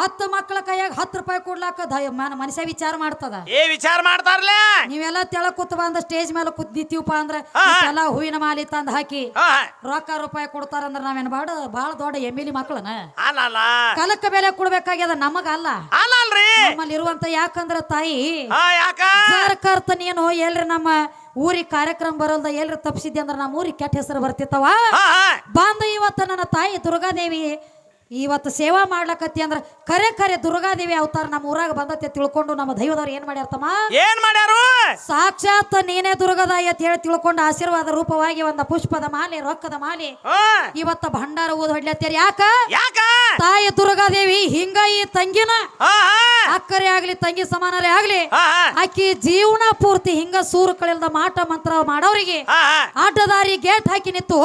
ಹತ್ತು ಮಕ್ಕಳ ಕೈಯಾಗ ಹತ್ತು ರೂಪಾಯಿ ಕೊಡ್ಲಾಕ ಮನ- ಮನುಷ್ಯ ವಿಚಾರ ಮಾಡ್ತದ. ಏ ವಿಚಾರ ಮಾಡ್ತಾರಲ್ಲ ನೀವೆಲ್ಲ ತೆಳ ಕೂತ್ ಬಂದ ಸ್ಟೇಜ್ ಮೇಲೆ ಕೂತ್ ನಿಂತೀವಪ್ಪ ಅಂದ್ರ ಹಾ, ಹಾ. ಎಲ್ಲ ಹೂವಿನ ಮಾಲಿ ತಂದ್ ಹಾಕಿ ಹಾ ರೊಕ್ಕ ರೂಪಾಯಿ ಕೊಡ್ತಾರಂದ್ರ ನಾವೇನ್ ಬಾಡ ಬಹಳ ದೊಡ್ಡ ಎಮಿಲಿ ಮಕ್ಕಳನ ಅಲ್ಲ ಕಲಕ್ಕ ಬೆಲೆ ಕೊಡ್ಬೇಕಾಗ್ಯದ ನಮಗ ಅಲ್ಲ ಅಲ್ರಿ. ನಮ್ಮಲ್ಲಿ ಇರುವಂತ ಯಾಕಂದ್ರ ತಾಯಿ ಹಾ ಯಾಕ? ಸರ್ಕಾರ್ತ ನೀನು ಎಲ್ರಿ ನಮ್ಮ ಊರಿಗೆ ಕಾರ್ಯಕ್ರಮ ಬರಲ್ದ ಎಲ್ರಿ ತಪ್ಸಿದ್ದೆ ಅಂದ್ರ ನಮ್ಮ ಊರಿಗೆ ಕೆಟ್ಟ ಹೆಸರು ಬರ್ತಿತ್ತವ? ಹಾ ಹಾ. ಬಂದ ಇವತ್ತು ನನ್ನ ತಾಯಿ ದುರ್ಗಾದೇವಿ ಇವತ್ತು ಸೇವಾ ಮಾಡ್ಲಕತ್ತಿ ಅಂದ್ರ ಕರೆ ಕರೆ ದುರ್ಗಾದೇವಿ ಅವತಾರ ನಮ್ಮ ಊರಾಗ ಬಂದತ್ತೆ ತಿಳ್ಕೊಂಡು ನಮ್ಮ ದೈವದವ್ರು ಏನ್ ಮಾಡ್ಯಾರ್ತಮ್ಮ? ಏನ್ ಮಾಡ್ಯಾರು? ಸಾಕ್ಷಾತ್ ನೀನೇ ದುರ್ಗದಾಯಿ ಅಂತ ಹೇಳಿ ತಿಳ್ಕೊಂಡು ಆಶೀರ್ವಾದ ರೂಪವಾಗಿ ಒಂದ ಪುಷ್ಪದ ಮಾಲೆ ರೊಕ್ಕದ ಮಾಲೆ. ಇವತ್ತ ಭಂಡಾರ ಓದ್ ಹೊಡ್ಲತ್ತೀರಿ. ಯಾಕ? ಯಾಕ? ತಾಯಿ ದುರ್ಗಾದೇವಿ ಹಿಂಗ ಈ ತಂಗಿನ ಅಕ್ಕರೆ ಆಗ್ಲಿ ತಂಗಿ ಸಮಾನರೇ ಆಗ್ಲಿ ಆಕಿ ಜೀವನ ಪೂರ್ತಿ ಹಿಂಗ ಸೂರು ಕಳೆಲ್ದ ಮಾಟ ಮಂತ್ರ ಮಾಡೋರಿಗೆ ಆಟದಾರಿ ಗೇಟ್ ಹಾಕಿ ನಿತ್ತು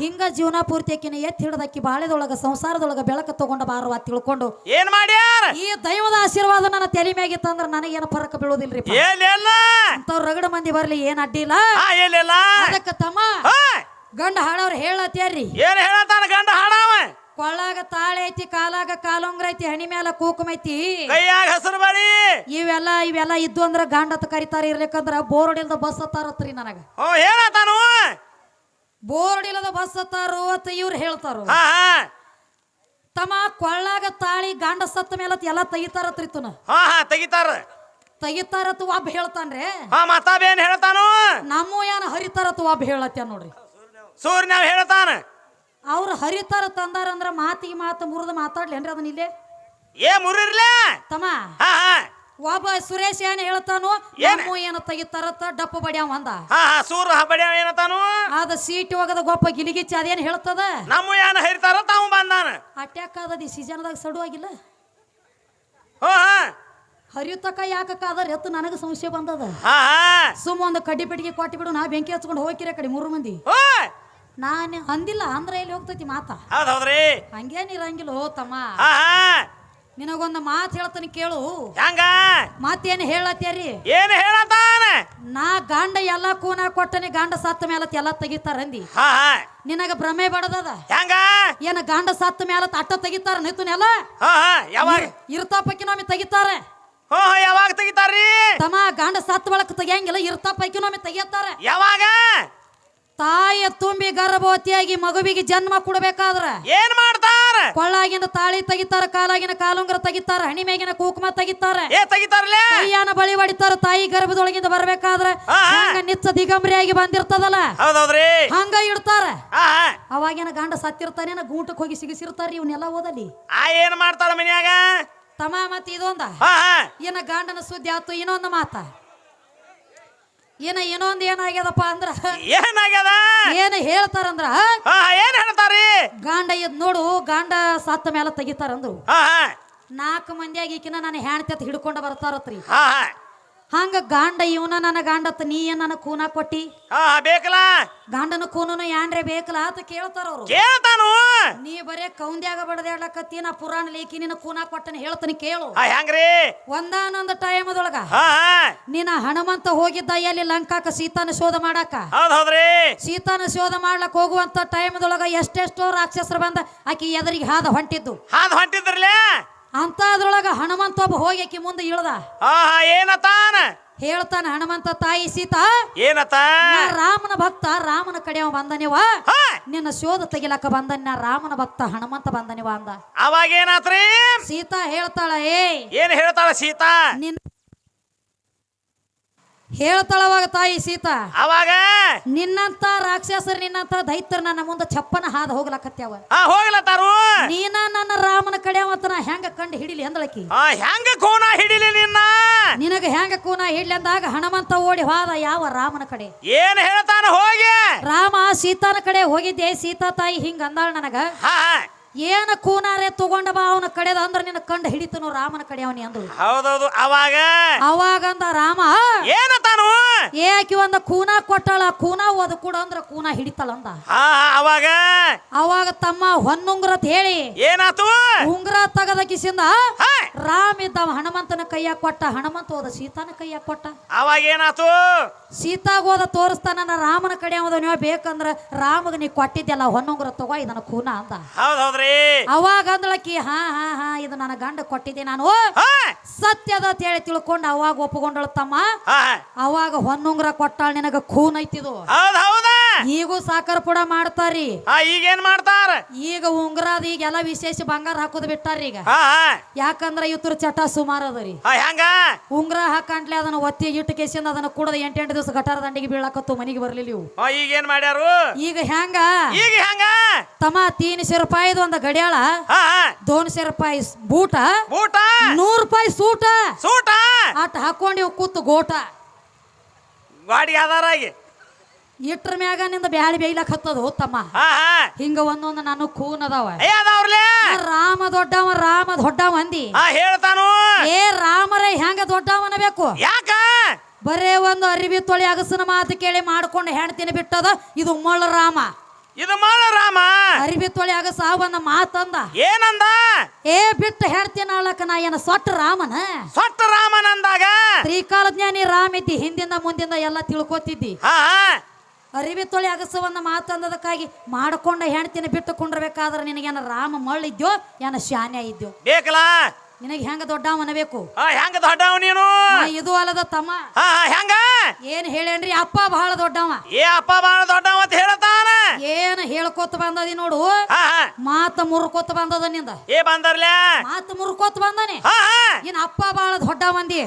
ಹಿಂಗ ಜೀವನ ಪೂರ್ತಿ ಆಕಿನ ಎತ್ತಿ ಹಿಡ್ದಕ್ಕಿ ಬಾಳೆದೊಳಗ ಸಂಸಾರದೊಳಗ ಬೆಳಕ ತಗೊಂಡ ಬಾರವ ತಿಳ್ಕೊಂಡು ಏನ್ ಮಾಡ್ಯಾರ? ಈ ದೈವದ ಆಶೀರ್ವಾದ ನನ್ನ ತಲೆ ಮ್ಯಾಗಿತ್ತಂದ್ರ ನನಗೇನು ಫರಕ ಬೀಳೋದಿಲ್ರಿ ಅಂತವ್ರ ರಗಡ ಮಂದಿ ಬರ್ಲಿ ಏನ್ ಅಡ್ಡಿಲ್ಲ ಅದಕ್ಕ ತಮ್ಮ ಗಂಡ ಹಾಡವ್ರ ಹೇಳತ್ಯಾರ್ರಿ. ಏನ್ ಹೇಳತಾನ ಗಂಡ ಹಾಡವ? ಕೊಳ್ಳಾಗ ತಾಳೆ ಐತಿ ಕಾಲಾಗ ಕಾಲೊಂಗ್ರ ಐತಿ ಹಣಿ ಮ್ಯಾಲ ಕೂಕುಮ ಐತಿ. ಹಸಿರು ಬರಿ. ಇವೆಲ್ಲ ಇವೆಲ್ಲ ಇದ್ದು ಅಂದ್ರ ಗಂಡ ಅಂತ ಕರಿತಾರ ಇರ್ಲಿಕ್ಕಂದ್ರ ಬೋರ್ಡ್ ಇಲ್ದ ಬಸ್ ಹತ್ತಾರತ್ರಿ ನನಗ. ಹೇಳತಾನು ಬೋರ್ಡ್ ಇಲ್ಲದ ಬಸ್ ಹತ್ತಾರು ಅಂತ ಇವ್ರು ಹೇಳ್ತಾರ. ತಮ್ಮ ಕೊಳ್ಳಾಗ ತಾಳಿ ಗಂಡ ಸತ್ತ ಮೇಲೆ ಎಲ್ಲ ತೆಗಿತಾರತ್ರಿ ತುನ ಹಾ ಹಾ ತೆಗಿತಾರ. ತೆಗಿತಾರತ್ ಒಬ್ಬ ಹೇಳ್ತಾನ್ರಿ? ಹಾ ಹೇಳ್ತಾನು? ನಮ್ಮ ಏನ್ ಹರಿತಾರತ್ ಒಬ್ಬ ಹೇಳತ್ಯ ನೋಡ್ರಿ. ಸೂರ್ಯನಾವ್ ಹೇಳ್ತಾನ. ಅವ್ರು ಹರಿತಾರ ತಂದಾರಂದ್ರ ಮಾತಿಗೆ ಮಾತು ಮುರಿದು ಮಾತಾಡ್ಲೇನ್ರಿ ಅದನ್ನ ಇಲ್ಲೇ? ಏ ಮುರಿರ್ಲ ತಮ್ಮ ಹಾ ಹಾ. ಒಬ್ಬ ಸುರೇಶ್ ಏನ್ ಹೇಳ್ತಾನು? ಏನ್? ನಮ್ಮ ಏನ್ ತೆಗಿತಾರತ್ತ? ಡಪ್ಪ ಬಡಿಯಾವ ಅಂದ. ಹಾ ಹಾ ಸೂರ್ ಬಡಿಯ ಏನತಾನು ಅದ ಸೀಟ್ ಹೋಗದ ಗೊಪ್ಪ ಗಿಲಿಗಿಚ್ಚ ಅದೇನು ಹೇಳ್ತದ? ನಮ್ಮ ಏನ ಹರಿತಾರ ತಾವು ಬಂದಾನ. ಅಟ್ಯಾಕ್ ಆದದಿ ಸೀಸನ್ದಾಗ ಸಡು ಆಗಿಲ್ಲ. ಹಾ ಹರಿಯುತ್ತಕ ಯಾಕಕ್ಕಾದ ಎತ್ತು ನನಗ ಸಂಶಯ ಬಂದದ. ಹಾ ಹಾ. ಸುಮ್ಮ ಒಂದು ಕಡ್ಡಿ ಪೆಟ್ಟಿಗೆ ಕೊಟ್ಟು ಬಿಡು ನಾ ಬೆಂಕಿ ಹಚ್ಕೊಂಡು ಹೋಗಿರ ಕಡೆ ಮೂರು ಮಂದಿ. ನಾನು ಅಂದಿಲ್ಲ ಅಂದ್ರೆ ಎಲ್ಲಿ ಹೋಗ್ತೈತಿ ಮಾತಾ? ಹೌದ್ ಹೌದ್ರಿ. ಹೋ ತಮ್ಮ. ಹಾ ಹಾ. ನಿನಗೊಂದು ಮಾತು ಹೇಳ್ತಾನೆ ಕೇಳು. ಹೆಂಗ? ಮತ್ತೇನು ಏನು ಏನ್ ನಾ ಗಂಡ ಎಲ್ಲ ಕೂನ ಕೊಟ್ಟನಿ ಗಂಡ ಸತ್ತ ಮೇಲೆ ಎಲ್ಲ ತೆಗಿತಾರಂದಿ ಹಾ ಹಾ. ನಿನಗ ಭ್ರಮೆ ಬಡದದ? ಹೆಂಗ? ಏನ ಗಂಡ ಸತ್ತ ಮೇಲೆ ಅಟ್ಟ ತೆಗಿತಾರ ನಿತ್ತನೆಲ್ಲ ಹಾ ಹಾ. ಯಾವಾಗ? ತೆಗಿತಾರೆ. ಯಾವಾಗ ತೆಗಿತಾರ್ರಿ? ತಮ್ಮ ಗಂಡ ಸತ್ತ ಬಳಕ ತೆಗಿಯಂಗಿಲ್ಲ ಇರ್ತಾಪಕ್ಕಿ ನಮ್ಮಿ ತೆಗಿತಾರ ಯಾವಾಗ? ತಾಯಿಯ ತುಂಬಿ ಗರ್ಭವತಿಯಾಗಿ ಮಗುವಿಗೆ ಜನ್ಮ ಕೊಡ್ಬೇಕಾದ್ರ. ಏನ್ ಮಾಡ್ತಾರ ಕೊಳ್ಳಾಗಿನ ತಾಳಿ ತೆಗಿತಾರ ಕಾಲಾಗಿನ ಕಾಲುಂಗರ ತೆಗಿತಾರ ಹಣಿ ಮೇಗಿನ ಕುಕುಮ ತೆಗಿತಾರ. ಏ ತೆಗಿತಾರ್ಲೆ? ಕೈಯಾನ ಬಳಿ ಹೊಡಿತಾರ ತಾಯಿ ಗರ್ಭದೊಳಗಿಂದ ಬರ್ಬೇಕಾದ್ರ. ಹಂಗ ನಿಚ್ಚ ದಿಗಂಬರಿಯಾಗಿ ಬಂದಿರ್ತದಲ್ಲ? ಹೌದೌದ್ರಿ. ಹಂಗ ಇಡ್ತಾರ. ಅವಾಗಿನ ಗಂಡ ಸತ್ತಿರ್ತಾನೇನ ಗೂಟಕ್ಕೆ ಹೋಗಿ ಸಿಗಿಸಿರ್ತಾರ ಇವನ್ನೆಲ್ಲ ಓದಲಿ. ಆ ಏನ್ ಮಾಡ್ತಾರ ಮನ್ಯಾಗ? ತಮ್ಮ ಮತ್ ಇದೊಂದ? ಏನ ಗಂಡನ ಸುದ್ದಿ ಆತು ಇನ್ನೊಂದು ಮಾತ. ಏನ ಇನ್ನೊಂದ್ ಏನಾಗ್ಯದಪ್ಪ ಅಂದ್ರ ಏನಾಗ್ಯದ ಏನ ಹೇಳ್ತಾರಂದ್ರ ಏನ್ ಹೇಳ್ತಾರಿ? ಗಾಂಡ ಇದ್ ನೋಡು ಗಾಂಡ ಸತ್ತ ಮೇಲೆ ತೆಗಿತಾರಂದ್ರು. ನಾಲ್ಕು ಮಂದಿಯಾಗಿ ಈಕಿನ ನಾನು ಹೆಣ್ತಿ ಅಂತ ಹಿಡ್ಕೊಂಡು ಬರ್ತಾರತ್ರಿ. ಹಂಗ ಗಾಂಡ ಇವನ ನನ್ನ ಗಂಡತ್ ನೀ ಏನ್ ನನ್ನ ಕೂನ ಕೊಟ್ಟಿ? ಹಾ ಬೇಕಲ್ಲ? ಗಂಡನ ಕೂನನು ಯಾನ್ರೆ ಬೇಕಲ್ಲ ಅಂತ ಕೇಳ್ತಾರ ಅವ್ರು. ಕೇಳ್ತಾನು. ನೀ ಬರೇ ಕೌಂದ್ಯಾಗ ಬಡದಾಡ್ಲಕತ್ತಿ ನಾ ಪುರಾಣ ಲೇಖಿ ನಿನ್ನ ಕೂನ ಕೊಟ್ಟನ ಹೇಳ್ತಾನೆ ಕೇಳು. ಹೆಂಗ್ರಿ ಒಂದಾನೊಂದು ಟೈಮದೊಳಗ ನಿನ್ನ ಹನುಮಂತ ಹೋಗಿದ್ದ ಎಲ್ಲಿ ಲಂಕಾಕ ಸೀತಾನ ಶೋಧ ಮಾಡಾಕ? ಹೌದ್ ಹೌದ್ರಿ. ಸೀತಾನ ಶೋಧ ಮಾಡ್ಲಕ್ ಹೋಗುವಂತ ಟೈಮದೊಳಗ ಎಷ್ಟೆಷ್ಟೋ ರಾಕ್ಷಸರು ಬಂದ ಆಕಿ ಎದರಿಗೆ ಹಾದ ಹೊಂಟಿದ್ದು. ಹಾದ ಹೊಂಟಿದ್ರಲೆ ಅಂತ ಅದ್ರೊಳಗ ಹನುಮಂತ ಒಬ್ಬ ಹೋಗಿ ಆಕಿ ಮುಂದೆ ಇಳ್ದ. ಹಾ ಹಾ ಏನತಾನ? ಹೇಳ್ತಾನ ಹನುಮಂತ ತಾಯಿ ಸೀತಾ ಏನತ? ನಾ ರಾಮನ ಭಕ್ತ ರಾಮನ ಕಡೆ ಅವ ಬಂದನಿವ ಹಾ. ನಿನ್ನ ಶೋಧ ತೆಗಿಲಕ್ಕ ಬಂದನ ನಾ ರಾಮನ ಭಕ್ತ ಹನುಮಂತ ಬಂದನಿವ ಅಂದ. ಅವಾಗ ಏನಾತ್ರಿ? ಸೀತಾ ಹೇಳ್ತಾಳ ಏಯ್ ಏನ್ ಹೇಳ್ತಾಳ ಸೀತಾ? ನಿನ್ ಹೇಳ್ತಾಳವಾಗ ತಾಯಿ ಸೀತಾ ಅವಾಗ? ನಿನ್ನಂತ ರಾಕ್ಷಸರು ನಿನ್ನಂತ ದೈತ್ಯರು ನನ್ನ ಮುಂದೆ ಚಪ್ಪನ ಹಾದ ಹೋಗ್ಲಕತ್ಯಾವ. ಹೋಗ್ಲತ್ತಾರು? ನೀನ ನನ್ನ ರಾಮನ ಕಡೆ ಹೆಂಗ ಕಂಡು ಹಿಡಿಲಿ ಅಂದಳಕಿ? ಹಾ ಹೆಂಗ ಕೋನ ಹಿಡಿಲಿ ನಿನ್ನ? ನಿನಗ ಹೆಂಗ ಕೂನ ಹಿಡ್ಲಿ ಅಂದಾಗ ಹನುಮಂತ ಓಡಿ ಹೋದ ಯಾವ ರಾಮನ ಕಡೆ? ಏನ್ ಹೇಳ್ತಾನ ಹೋಗಿ? ರಾಮ ಸೀತಾನ ಕಡೆ ಹೋಗಿದ್ದೆ ಸೀತಾ ತಾಯಿ ಹಿಂಗ ಅಂದಾಳ ನನಗ. ಹಾ. ಏನ ಕೂನಾರೆ ತಗೊಂಡ ಬಾ ಅವನ ಕಡೆದ ಅಂದ್ರ ನಿನ್ನ ಕಂಡ ಹಿಡಿತನು ರಾಮನ ಕಡೆ ಅವನಿ ಅಂದ್ರು ಹೌದೌದು ಅವಾಗ? ಅವಾಗಂದ ರಾಮ ಏನ ತಾನು? ಏಕಿ ಒಂದ ಕೂನ ಕೊಟ್ಟಳ ಕೂನ ಓದ ಕೂಡ ಅಂದ್ರ ಕೂನ ಹಿಡಿತಳ ಅಂದ. ಅವಾಗ? ಅವಾಗ ತಮ್ಮ ಹೊನ್ನುಂಗ್ರತ್ ಹೇಳಿ ಏನಾತು? ಉಂಗ್ರ ತಗದ ಕಿಸಿಂದ ರಾಮ ಇದ್ದಾವ ಹನುಮಂತನ ಕೈಯಾಗ ಕೊಟ್ಟ ಹನುಮಂತ ಹೋದ ಸೀತಾನ ಕೈಯಾಗ ಕೊಟ್ಟ. ಅವಾಗ ಏನಾತು? ಸೀತಾಗ ಹೋದ ತೋರಿಸ್ತಾನ ರಾಮನ ಕಡೆ ಹೋದ ನೀವು ಬೇಕಂದ್ರ ರಾಮಗ ನೀ ಕೊಟ್ಟಿದ್ದೆಲ್ಲ ಹೊನ್ನೊಂಗ್ರ ತಗೋ ಇದನ್ನ ಖೂನ ಅಂತ ಹೌದ್ ಹೌದ್ರಿ. ಅವಾಗ ಅಂದಳಕಿ ಹಾ ಹಾ ಹಾ ಇದು ನನ್ನ ಗಂಡ ಕೊಟ್ಟಿದ್ದೆ ನಾನು. ಸತ್ಯದ ಅಂತ ಹೇಳಿ ತಿಳ್ಕೊಂಡು ಅವಾಗ ಒಪ್ಪಿಕೊಂಡಳ ತಮ್ಮ. ಅವಾಗ ಹೊನ್ನೊಂಗ್ರ ಕೊಟ್ಟಾಳ ನಿನಗ ಖೂನ್ ಐತಿದು ಹೌದ್ ಹೌದ. ಈಗೂ ಸಾಕರ ಪುಡ ಮಾಡ್ತಾರಿ ಈಗ ಈಗೇನ್ ಮಾಡ್ತಾರ? ಈಗ ಉಂಗ್ರಾದ ಈಗ ಎಲ್ಲ ವಿಶೇಷ ಬಂಗಾರ ಹಾಕೋದ್ ಬಿಟ್ಟಾರಿ ಈಗ. ಹಾ ಹಾ. ಯಾಕಂದ್ರ ಇವ್ರ ಚಟ ಸುಮಾರು ಅದರಿ. ಹಾ ಹೆಂಗ? ಉಂಗ್ರ ಹಾಕಂಟ್ಲೆ ಅದನ್ನ ಒತ್ತಿ ಇಟ್ಟು ಕೇಸಿಂದ ಅದನ್ನ ಕುಡದ ಎಂಟೆಂಟು ದಿವಸ ಗಟಾರ ದಂಡಿಗೆ ಬೀಳಾಕತ್ತು ಮನಿಗೆ ಬರ್ಲಿಲ್ಲ ಇವು. ಹಾ ಈಗೇನ್ ಮಾಡ್ಯಾರು? ಈಗ ಹೆಂಗ? ಈಗ ಹೆಂಗ? ತಮ್ಮ ತೀನ್ಶೆ ರೂಪಾಯಿ ಒಂದ ಗಡಿಯಾಳ ಹಾ ಹಾ. ದೋನ್ಶೆ ರೂಪಾಯಿ ಬೂಟ ಊಟ ನೂರ್ ರೂಪಾಯಿ ಸೂಟ. ಸೂಟ? ಅಟ್ ಹಾಕೊಂಡಿ ಕೂತು ಗೋಟ. ಗಾಡಿ ಆಧಾರಾಗಿ ಇಟ್ರ ಮ್ಯಾಗ ನಿಂದ ಬ್ಯಾಳಿ ಬೇಯ್ಲಕ್ ಹತ್ತದು ತಮ್ಮ ಹಿಂಗ ಒಂದೊಂದು ನಾನು ಕೂನ್ ಅದಾವ. ರಾಮ ದೊಡ್ಡವ ರಾಮ ದೊಡ್ಡವ ಅಂದಿ. ಹೇಳ್ತಾನು. ಏ ರಾಮರ ಹೆಂಗ ದೊಡ್ಡವನ ಬೇಕು ಯಾಕ? ಬರೇ ಒಂದು ಅರಿವಿ ತೊಳಿ ಅಗಸನ ಮಾತು ಕೇಳಿ ಮಾಡ್ಕೊಂಡು ಹೆಣ್ತಿನ ಬಿಟ್ಟದ ಇದು ಮೊಳ ರಾಮ. ಇದು ಮಾಡ ರಾಮ? ಅರಿವಿ ತೊಳಿ ಅಗಸ ಒಂದ ಮಾತಂದ. ಏನಂದ? ಏ ಬಿಟ್ಟು ಹೆಣ್ತಿನ ಅಳಕ ನಾ ಏನ ಸೊಟ್ಟ ರಾಮನ? ಸೊಟ್ಟ ರಾಮನಂದಾಗ? ತ್ರಿಕಾಲ ಜ್ಞಾನಿ ರಾಮ ಇದ್ದಿ ಹಿಂದಿಂದ ಮುಂದಿಂದ ಎಲ್ಲ ತಿಳ್ಕೊತಿದ್ದಿ. ಅರಿವಿ ತೊಳಿ ಅಗಸವನ್ನ ಮಾತಂದದಕ್ಕಾಗಿ ಮಾಡ್ಕೊಂಡ ಹೆಣ್ತಿನ ಬಿಟ್ಟು ಕುಂಡ್ರಬೇಕಾದ್ರೆ ನಿನಗೇನ ರಾಮ ಮಳ್ಳಿದ್ಯೋ ಏನ ಶಾನ್ಯ ಇದ್ಯೋ? ಬೇಕಲ್ಲ? ನಿನಗೆ ಹೆಂಗ ದೊಡ್ಡವನ ಬೇಕು? ಹೆಂಗ ದೊಡ್ಡವ ನೀನು? ಇದು ಅಲ್ಲದ ತಮ್ಮ. ಹೆಂಗ? ಏನ್ ಹೇಳೇನ್ರಿ ಅಪ್ಪ ಬಹಳ ದೊಡ್ಡವ. ಏ ಅಪ್ಪ ಬಹಳ ದೊಡ್ಡವ ಅಂತ ಹೇಳ್ತಾನ ಏನ್ ಹೇಳ್ಕೊತ ಬಂದದಿ ನೋಡು? ಮಾತ ಮುರ್ಕೋತ ಬಂದದ ನಿಂದ. ಏ ಬಂದರ್ಲೆ? ಮಾತು ಮುರ್ಕೋತ ಬಂದಾನೆ. ಇನ್ ಅಪ್ಪ ಬಾಳ ದೊಡ್ಡ ಮಂದಿ.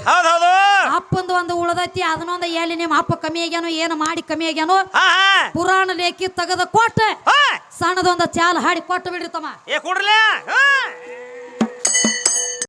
ಅಪ್ಪಂದ ಒಂದು ಉಳದೈತಿ ಅದನ್ನೊಂದು ಎಲ್ಲಿ ನಿಮ್ಮ ಅಪ್ಪ ಕಮ್ಮಿ ಆಗ್ಯಾನು ಏನು ಮಾಡಿ ಕಮ್ಮಿ ಆಗ್ಯಾನು ಪುರಾಣ ಲೇಖಿ ತೆಗೆದ ಕೊಟ್ಟ. ಸಣ್ಣದೊಂದು ಚಾಲು ಹಾಡಿ ಕೊಟ್ಟು ಬಿಡ್ರಿ ತಮ್ಮ. ಏ ಕೊಡ್ಲೇ